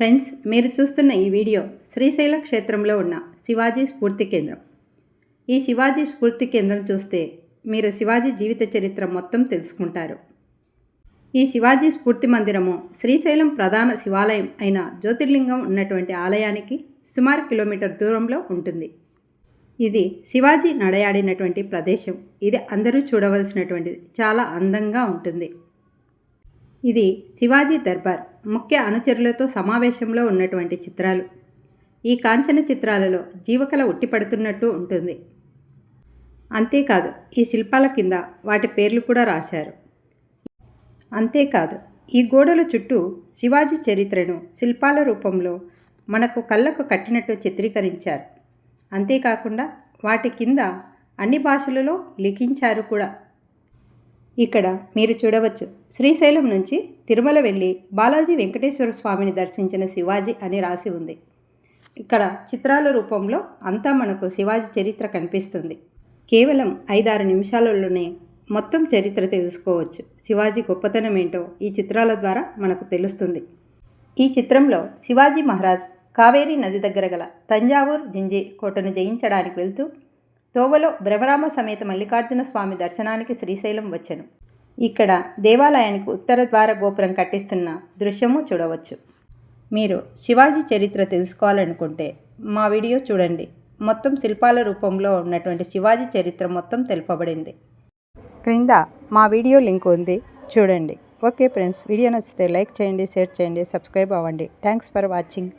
Friends మీరు చూస్తున్న ఈ వీడియో శ్రీశైల క్షేత్రంలో ఉన్న శివాజీ స్ఫూర్తి కేంద్రం. ఈ శివాజీ స్ఫూర్తి కేంద్రం చూస్తే మీరు శివాజీ జీవిత చరిత్ర మొత్తం తెలుసుకుంటారు. ఈ శివాజీ స్ఫూర్తి మందిరము శ్రీశైలం ప్రధాన శివాలయం అయిన జ్యోతిర్లింగం ఉన్నటువంటి ఆలయానికి సుమారు కిలోమీటర్ దూరంలో ఉంటుంది. ఇది శివాజీ నడయాడినటువంటి ప్రదేశం. ఇది అందరూ చూడవలసినటువంటిది చాలా అందంగా ఉంటుంది. ఇది శివాజీ దర్బార్. ముఖ్య అనుచరులతో సమావేశంలో ఉన్నటువంటి చిత్రాలు. ఈ కాంచన చిత్రాలలో జీవకళ ఉట్టిపడుతున్నట్టు ఉంటుంది. అంతేకాదు ఈ శిల్పాల కింద వాటి పేర్లు కూడా రాశారు. అంతేకాదు ఈ గోడల చుట్టూ శివాజీ చరిత్రను శిల్పాల రూపంలో మనకు కళ్ళకు కట్టినట్టు చిత్రీకరించారు. అంతేకాకుండా వాటి కింద అన్ని భాషలలో లిఖించారు కూడా. ఇక్కడ మీరు చూడవచ్చు. శ్రీశైలం నుంచి తిరుమల వెళ్ళి బాలాజీ వెంకటేశ్వర స్వామిని దర్శించిన శివాజీ అని రాసి ఉంది. ఇక్కడ చిత్రాల రూపంలో అంతా మనకు శివాజీ చరిత్ర కనిపిస్తుంది. కేవలం ఐదారు నిమిషాలలోనే మొత్తం చరిత్ర తెలుసుకోవచ్చు. శివాజీ గొప్పతనం ఏంటో ఈ చిత్రాల ద్వారా మనకు తెలుస్తుంది. ఈ చిత్రంలో శివాజీ మహారాజ్ కావేరీ నది దగ్గర గల తంజావూర్ జింజి కోటను జయించడానికి వెళ్తూ తోవలో భ్రమరామ సమేత మల్లికార్జున స్వామి దర్శనానికి శ్రీశైలం వచ్చెను. ఇక్కడ దేవాలయానికి ఉత్తర ద్వార గోపురం కట్టిస్తున్న దృశ్యము చూడవచ్చు. మీరు శివాజీ చరిత్ర తెలుసుకోవాలనుకుంటే మా వీడియో చూడండి. మొత్తం శిల్పాల రూపంలో ఉన్నటువంటి శివాజీ చరిత్ర మొత్తం తెలుపబడింది. క్రింద మా వీడియో లింక్ ఉంది. చూడండి. ఓకే ఫ్రెండ్స్ వీడియో నచ్చితే లైక్ చేయండి షేర్ చేయండి సబ్స్క్రైబ్ అవ్వండి. Thanks for watching.